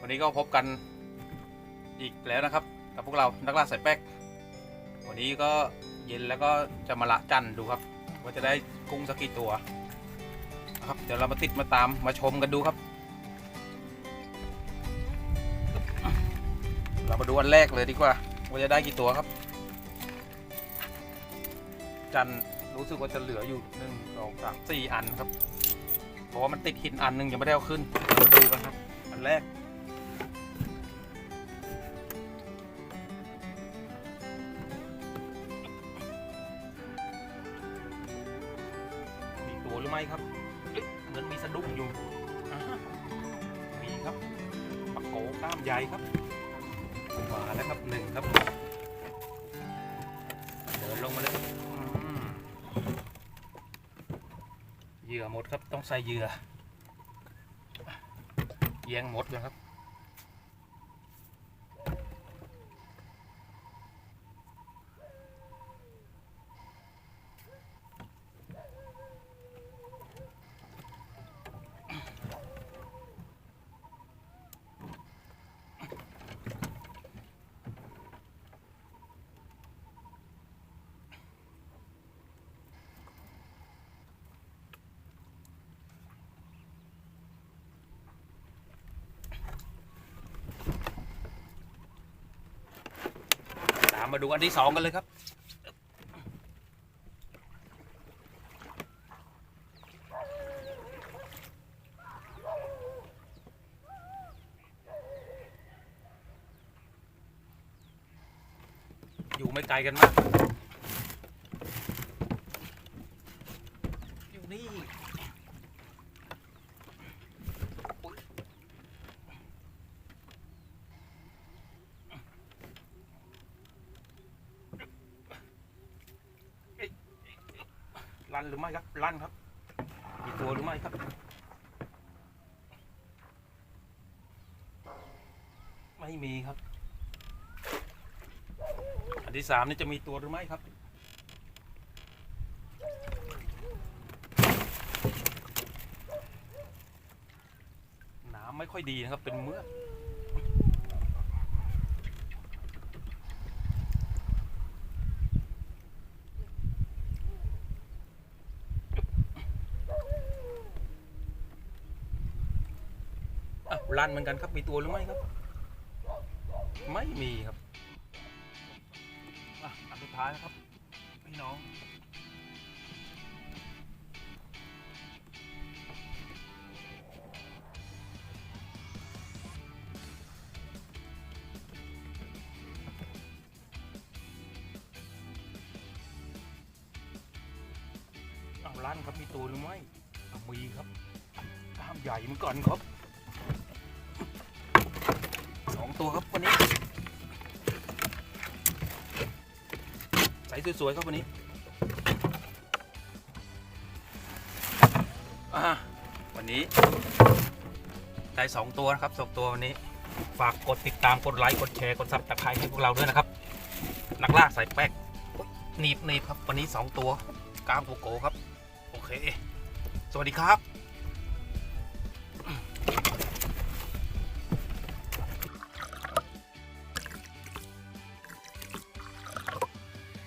วันนี้ก็พบกันอีกแล้วนะครับ กับพวกเรานักล่าสายแป๊ก วันนี้ก็เย็นแล้วก็จะมาละจันดูครับ ว่าจะได้กุ้งสักกี่ตัวนะครับเดี๋ยวเรามาติดมาตามมาชมกันดูครับ เรามาดูอันแรกเลยดีกว่า ว่าจะได้กี่ตัวครับ จันรู้สึกว่าจะเหลืออยู่หนึ่งสองสามสี่อันครับ ราะว่ามันติดหินอันหนึงยังไม่ได้เอาขึ้นเรามาดูกันครับ อันแรก มีตัวหรือไม่ครับ เหมือนมีสะดุ้งอยู่ มีครับปักโกกล้ามใหญ่ครับ มาแล้วครับหนึ่งครับ หยื่อหมดครับต้องใส่เหยื่อแยงหมดเลยครับ มาดูอันที่สองกันเลยครับ อยู่ไม่ไกลกันมาก อยู่นี่อุ๊ย ลันหรือไม่ครับลั่นครับมีตัวหรือไม่ครับไม่มีครับ อันที่สามนี่จะมีตัวหรือไม่ครับ น้ำไม่ค่อยดีนะครับเป็นเมือก อะลั่นเหมือนกันครับมีตัวหรือไม่ครับ ไม่มีครับอะอันสุดท้ายนะครับพี่น้องเอาลั่นครับมีตัวหรือไม่เอามีครับกล้ามใหญ่เหมือนก่อนครับ ตัวครับวันนี้ใสสวยๆครับวันนี้วันนี้ได้สองตัวนะครับสองตัววันนี้ ฝากกดติดตามกดไลค์กดแชร์กดซับตะไคร้ให้พวกเราด้วยนะครับ นักล่าสายแป๊กหนีบหนีบครับวันนี้สองตัวกล้ามโกโก้ครับ โอเค สวัสดีครับ